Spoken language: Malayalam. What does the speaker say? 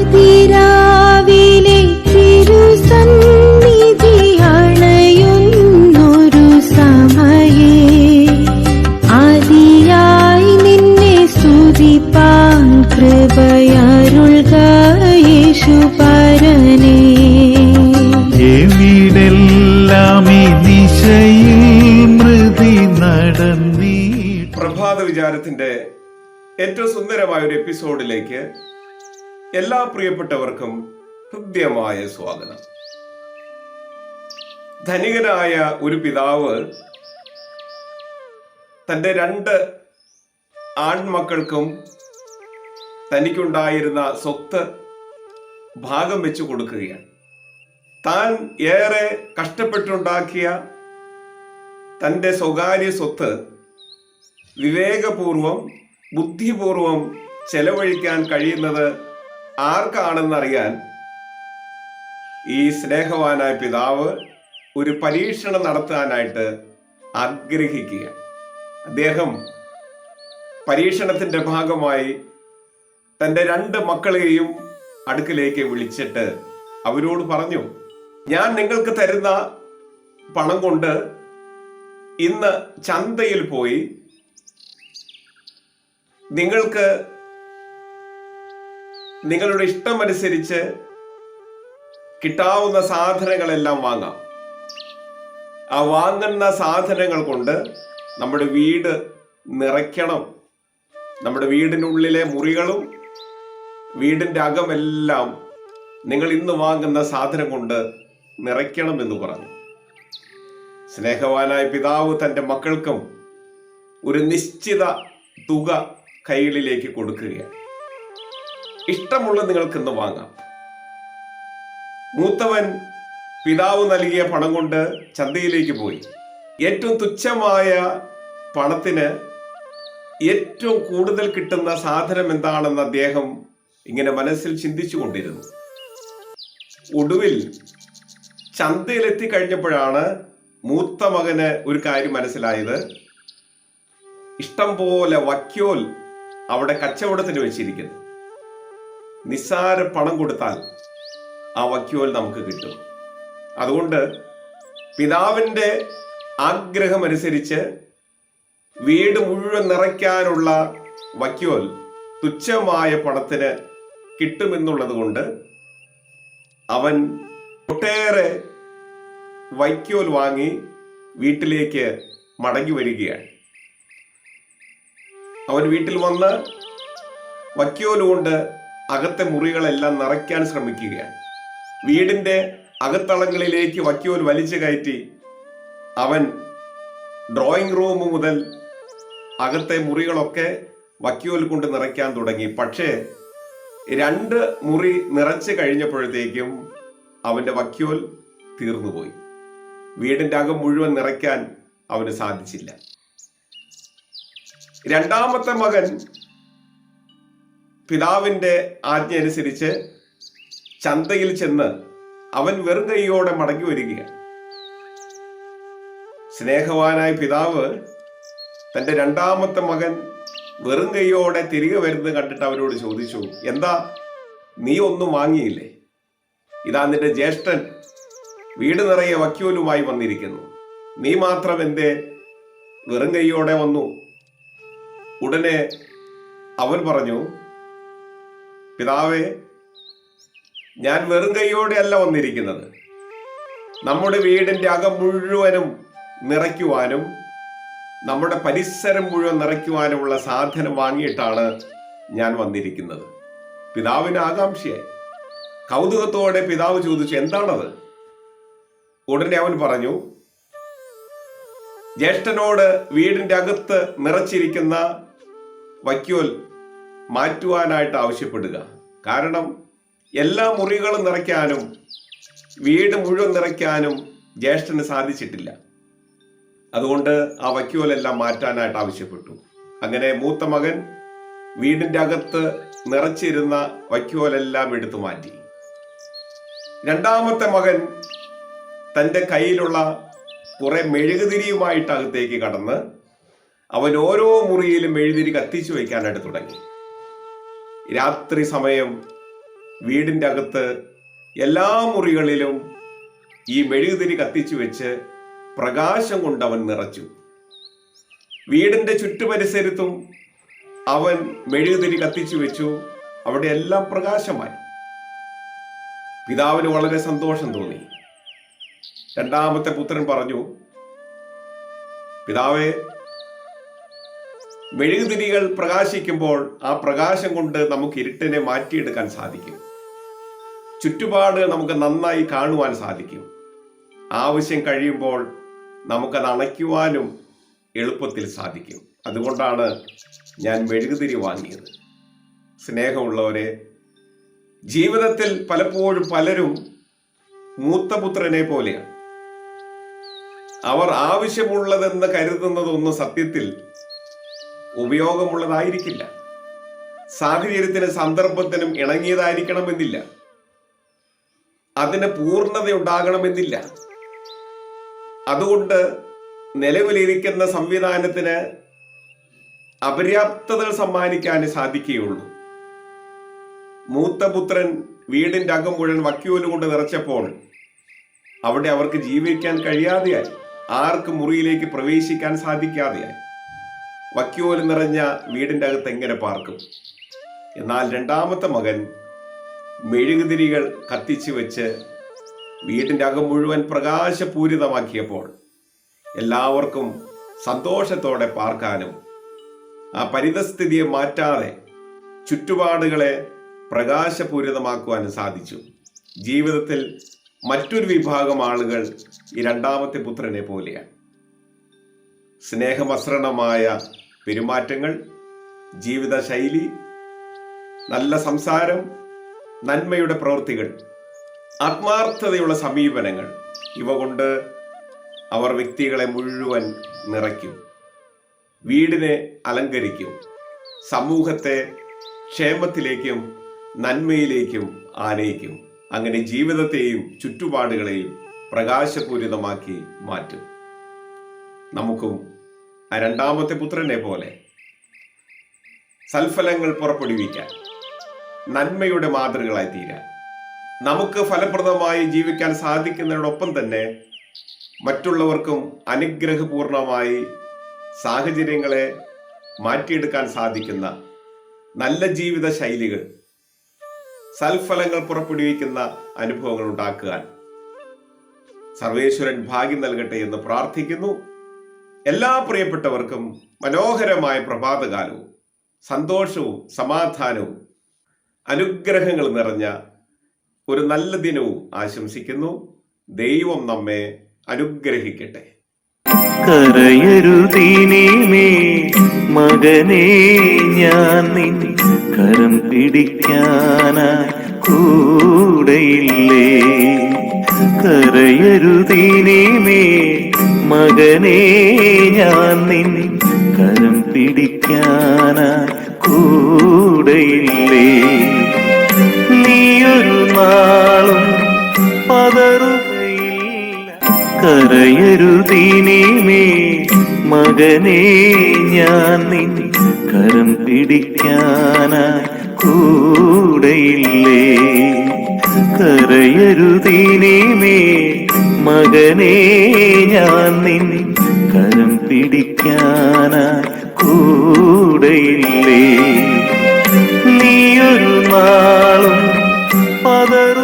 അതിരാവിലെ തിരുസന്നിധി അണയുന്നൊരു സമയേ. ആദിയായി നിന്നെ സ്തുതിപ്പാൻ എവിടെല്ലാം മൃതി നടന്നി. പ്രഭാത വിചാരത്തിന്റെ ഏറ്റവും സുന്ദരമായ ഒരു എപ്പിസോഡിലേക്ക് എല്ലാ പ്രിയപ്പെട്ടവർക്കും ഹൃദ്യമായ സ്വാഗതം. ധനികനായ ഒരു പിതാവ് തന്റെ രണ്ട് ആൺമക്കൾക്കും തനിക്കുണ്ടായിരുന്ന സ്വത്ത് ഭാഗം വെച്ചു കൊടുക്കുകയാണ്. താൻ ഏറെ കഷ്ടപ്പെട്ടുണ്ടാക്കിയ തന്റെ സ്വകാര്യ സ്വത്ത് വിവേകപൂർവം ബുദ്ധിപൂർവം ചെലവഴിക്കാൻ കഴിയുന്നത് ആർക്കാണെന്നറിയാൻ ഈ സ്നേഹവാനായ പിതാവ് ഒരു പരീക്ഷണം നടത്താനായിട്ട് ആഗ്രഹിക്കുക അദ്ദേഹം പരീക്ഷണത്തിന്റെ ഭാഗമായി തന്റെ രണ്ട് മക്കളെയും അടുക്കിലേക്ക് വിളിച്ചിട്ട് അവരോട് പറഞ്ഞു ഞാൻ നിങ്ങൾക്ക് തരുന്ന പണം കൊണ്ട് ഇന്ന് ചന്തയിൽ പോയി നിങ്ങൾക്ക് നിങ്ങളുടെ ഇഷ്ടമനുസരിച്ച് കിട്ടാവുന്ന സാധനങ്ങളെല്ലാം വാങ്ങാം. ആ വാങ്ങുന്ന സാധനങ്ങൾ കൊണ്ട് നമ്മുടെ വീട് നിറയ്ക്കണം. നമ്മുടെ വീടിനുള്ളിലെ മുറികളും വീടിന്റെ അകമെല്ലാം നിങ്ങൾ ഇന്ന് വാങ്ങുന്ന സാധനം കൊണ്ട് നിറയ്ക്കണം എന്ന് പറഞ്ഞു. സ്നേഹവാനായ പിതാവ് തന്റെ മക്കൾക്കും ഒരു നിശ്ചിത തുക കൈകളിലേക്ക് കൊടുക്കുകയാണ്. ഇഷ്ടമുള്ളത് നിങ്ങൾക്ക് ഇന്ന് വാങ്ങാം. മൂത്തവൻ പിതാവ് നൽകിയ പണം കൊണ്ട് ചന്തയിലേക്ക് പോയി. ഏറ്റവും തുച്ഛമായ പണത്തിന് ഏറ്റവും കൂടുതൽ കിട്ടുന്ന സാധനം എന്താണെന്ന് അദ്ദേഹം ഇങ്ങനെ മനസ്സിൽ ചിന്തിച്ചു കൊണ്ടിരുന്നു. ഒടുവിൽ ചന്തയിലെത്തി കഴിഞ്ഞപ്പോഴാണ് മൂത്ത മകന് ഒരു കാര്യം മനസ്സിലായത്. ഇഷ്ടം പോലെ വക്യോൽ അവിടെ കച്ചവടത്തിന് വെച്ചിരിക്കുന്നു. നിസ്സാര പണം കൊടുത്താൽ ആ വക്യോൽ നമുക്ക് കിട്ടും. അതുകൊണ്ട് പിതാവിന്റെ ആഗ്രഹമനുസരിച്ച് വീട് മുഴുവൻ നിറയ്ക്കാനുള്ള വക്യോൽ തുച്ഛമായ പണത്തിന് കിട്ടുമെന്നുള്ളത് കൊണ്ട് അവൻ ഒട്ടേറെ വൈക്കോൽ വാങ്ങി വീട്ടിലേക്ക് മടങ്ങി വരികയാണ്. അവൻ വീട്ടിൽ വന്ന് വൈക്കോൽ കൊണ്ട് അകത്തെ മുറികളെല്ലാം നിറയ്ക്കാൻ ശ്രമിക്കുകയാണ്. വീടിന്റെ അകത്തളങ്ങളിലേക്ക് വക്കിയോൽ വലിച്ചു കയറ്റി അവൻ ഡ്രോയിങ് റൂം മുതൽ അകത്തെ മുറികളൊക്കെ വക്കിയോൽ കൊണ്ട് നിറയ്ക്കാൻ തുടങ്ങി. പക്ഷേ രണ്ട് മുറി നിറച്ച് കഴിഞ്ഞപ്പോഴത്തേക്കും അവന്റെ വക്കിയോൽ തീർന്നുപോയി. വീടിന്റെ അകം മുഴുവൻ നിറയ്ക്കാൻ അവന് സാധിച്ചില്ല. രണ്ടാമത്തെ മകൻ പിതാവിന്റെ ആജ്ഞ അനുസരിച്ച് ചന്തയിൽ ചെന്ന് അവൻ വെറും കൈയോടെ മടങ്ങി വരികയാണ്. സ്നേഹവാനായ പിതാവ് തന്റെ രണ്ടാമത്തെ മകൻ വെറും കൈയോടെ തിരികെ വരുന്നത് കണ്ടിട്ട് അവരോട് ചോദിച്ചു എന്താ നീ ഒന്നും വാങ്ങിയില്ലേ? ഇതാ നിന്റെ ജ്യേഷ്ഠൻ വീട് നിറയെ വക്യൂലുമായി വന്നിരിക്കുന്നു. നീ മാത്രം എന്തേ വെറും കൈയോടെ വന്നു? ഉടനെ അവൻ പറഞ്ഞു പിതാവേ ഞാൻ വെറും കൈയോടെ അല്ല വന്നിരിക്കുന്നത്. നമ്മുടെ വീടിന്റെ അകം മുഴുവനും നിറയ്ക്കുവാനും നമ്മുടെ പരിസരം മുഴുവൻ നിറയ്ക്കുവാനുമുള്ള സാധനം വാങ്ങിയിട്ടാണ് ഞാൻ വന്നിരിക്കുന്നത്. പിതാവിന് ആകാംക്ഷയായി. കൗതുകത്തോടെ പിതാവ് ചോദിച്ചു എന്താണത്? ഉടനെ അവൻ പറഞ്ഞു ജ്യേഷ്ഠനോട് വീടിന്റെ അകത്ത് നിറച്ചിരിക്കുന്ന വൈക്കോൽ മാറ്റുവാനായിട്ട് ആവശ്യപ്പെടുക. കാരണം എല്ലാ മുറികളും നിറയ്ക്കാനും വീട് മുഴുവൻ നിറയ്ക്കാനും ജ്യേഷ്ഠന് സാധിച്ചിട്ടില്ല. അതുകൊണ്ട് ആ വൈക്കോലെല്ലാം മാറ്റാനായിട്ട് ആവശ്യപ്പെട്ടു. അങ്ങനെ മൂത്ത മകൻ വീടിന്റെ അകത്ത് നിറച്ചിരുന്ന വൈക്കോലെല്ലാം എടുത്തു മാറ്റി. രണ്ടാമത്തെ മകൻ തന്റെ കയ്യിലുള്ള കുറെ മെഴുകുതിരിയുമായിട്ട് അകത്തേക്ക് കടന്ന് അവൻ ഓരോ മുറിയിലും മെഴുതിരി കത്തിച്ചു വയ്ക്കാനായിട്ട് തുടങ്ങി. രാത്രി സമയം വീടിന്റെ അകത്ത് എല്ലാ മുറികളിലും ഈ മെഴുകുതിരി കത്തിച്ചു വെച്ച് പ്രകാശം കൊണ്ടവൻ നിറച്ചു. വീടിന്റെ ചുറ്റുപരിസരത്തും അവൻ മെഴുകുതിരി കത്തിച്ചു വെച്ചു. അവിടെ എല്ലാം പ്രകാശമായി. പിതാവിന് വളരെ സന്തോഷം തോന്നി. രണ്ടാമത്തെ പുത്രൻ പറഞ്ഞു പിതാവേ മെഴുകുതിരികൾ പ്രകാശിക്കുമ്പോൾ ആ പ്രകാശം കൊണ്ട് നമുക്ക് ഇരുട്ടിനെ മാറ്റിയെടുക്കാൻ സാധിക്കും. ചുറ്റുപാട് നമുക്ക് നന്നായി കാണുവാൻ സാധിക്കും. ആവശ്യം കഴിയുമ്പോൾ നമുക്കത് അണയ്ക്കുവാനും എളുപ്പത്തിൽ സാധിക്കും. അതുകൊണ്ടാണ് ഞാൻ മെഴുകുതിരി വാങ്ങിയത്. സ്നേഹമുള്ളവരെ ജീവിതത്തിൽ പലപ്പോഴും പലരും മൂത്തപുത്രനെ പോലെയാണ്. അവർ ആവശ്യമുള്ളതെന്ന് കരുതുന്നതൊന്നും സത്യത്തിൽ ഉപയോഗമുള്ളതായിരിക്കില്ല. സാഹചര്യത്തിനും സന്ദർഭത്തിനും ഇണങ്ങിയതായിരിക്കണമെന്നില്ല. അതിന് പൂർണതയുണ്ടാകണമെന്നില്ല. അതുകൊണ്ട് നിലവിലിരിക്കുന്ന സംവിധാനത്തിന് അപര്യാപ്തതകൾ സമ്മാനിക്കാൻ സാധിക്കുകയുള്ളൂ. മൂത്തപുത്രൻ വീടിന്റെ അകം മുഴുവൻ വക്യോൽ കൊണ്ട് നിറച്ചപ്പോൾ അവിടെ അവർക്ക് ജീവിക്കാൻ കഴിയാതെയായി. ആർക്ക് മുറിയിലേക്ക് പ്രവേശിക്കാൻ സാധിക്കാതെയായി. വക്യോൽ നിറഞ്ഞ വീടിന്റെ അകത്ത് എങ്ങനെ പാർക്കും? എന്നാൽ രണ്ടാമത്തെ മകൻ മെഴുകുതിരികൾ കത്തിച്ചു വെച്ച് വീടിന്റെ അകം മുഴുവൻ പ്രകാശപൂരിതമാക്കിയപ്പോൾ എല്ലാവർക്കും സന്തോഷത്തോടെ പാർക്കാനും ആ പരിതസ്ഥിതിയെ മാറ്റാതെ ചുറ്റുപാടുകളെ പ്രകാശപൂരിതമാക്കുവാനും സാധിച്ചു. ജീവിതത്തിൽ മറ്റൊരു വിഭാഗം ആളുകൾ ഈ രണ്ടാമത്തെ പുത്രനെ പോലെയാണ്. സ്നേഹമസൃണമായ പെരുമാറ്റങ്ങൾ ജീവിതശൈലി നല്ല സംസാരം നന്മയുടെ പ്രവൃത്തികൾ ആത്മാർത്ഥതയുള്ള സമീപനങ്ങൾ ഇവ കൊണ്ട് അവർ വ്യക്തികളെ മുഴുവൻ നിറയ്ക്കും വീടിനെ അലങ്കരിക്കും സമൂഹത്തെ ക്ഷേമത്തിലേക്കും നന്മയിലേക്കും ആനയിക്കും. അങ്ങനെ ജീവിതത്തെയും ചുറ്റുപാടുകളെയും പ്രകാശപൂരിതമാക്കി മാറ്റും. നമുക്കും ആ രണ്ടാമത്തെ പുത്രനെ പോലെ സൽഫലങ്ങൾ പുറപ്പെടുവിക്കാൻ നന്മയുടെ മാതൃകളായി തീരാൻ നമുക്ക് ഫലപ്രദമായി ജീവിക്കാൻ സാധിക്കുന്നതിനോടൊപ്പം തന്നെ മറ്റുള്ളവർക്കും അനുഗ്രഹപൂർണമായി സാഹചര്യങ്ങളെ മാറ്റിയെടുക്കാൻ സാധിക്കുന്ന നല്ല ജീവിത ശൈലികൾ സൽഫലങ്ങൾ പുറപ്പെടുവിക്കുന്ന അനുഭവങ്ങൾ ഉണ്ടാക്കുവാൻ സർവേശ്വരൻ ഭാഗ്യം നൽകട്ടെ എന്ന് പ്രാർത്ഥിക്കുന്നു. എല്ലാ പ്രിയപ്പെട്ടവർക്കും മനോഹരമായ പ്രഭാതകാലവും സന്തോഷവും സമാധാനവും അനുഗ്രഹങ്ങൾ നിറഞ്ഞ ഒരു നല്ല ദിനവും ആശംസിക്കുന്നു. ദൈവം നമ്മെ അനുഗ്രഹിക്കട്ടെ. കരയരുതീനീമേ മകനെ ഞാൻ നിൻ കരം പിടിക്കാനാ കൂടെയില്ലേ? കരയരുതീനീമേ മകനെ ഞാൻ നിൻ കരം പിടിക്കാനാ കൂടെയില്ലേ? നീയൊരു നാളും പതറുകയില്ല. കരയരുതിനിമേ മകനെ ഞാൻ നിൻ കരം പിടിക്കാനാ കൂടെയില്ലേ? കരയരുതീനീമേ മകനെ ഞാൻ നിൻ കരം പിടിക്കാന കൂടെയില്ലേ? നീ ഒരു നാളും പതറ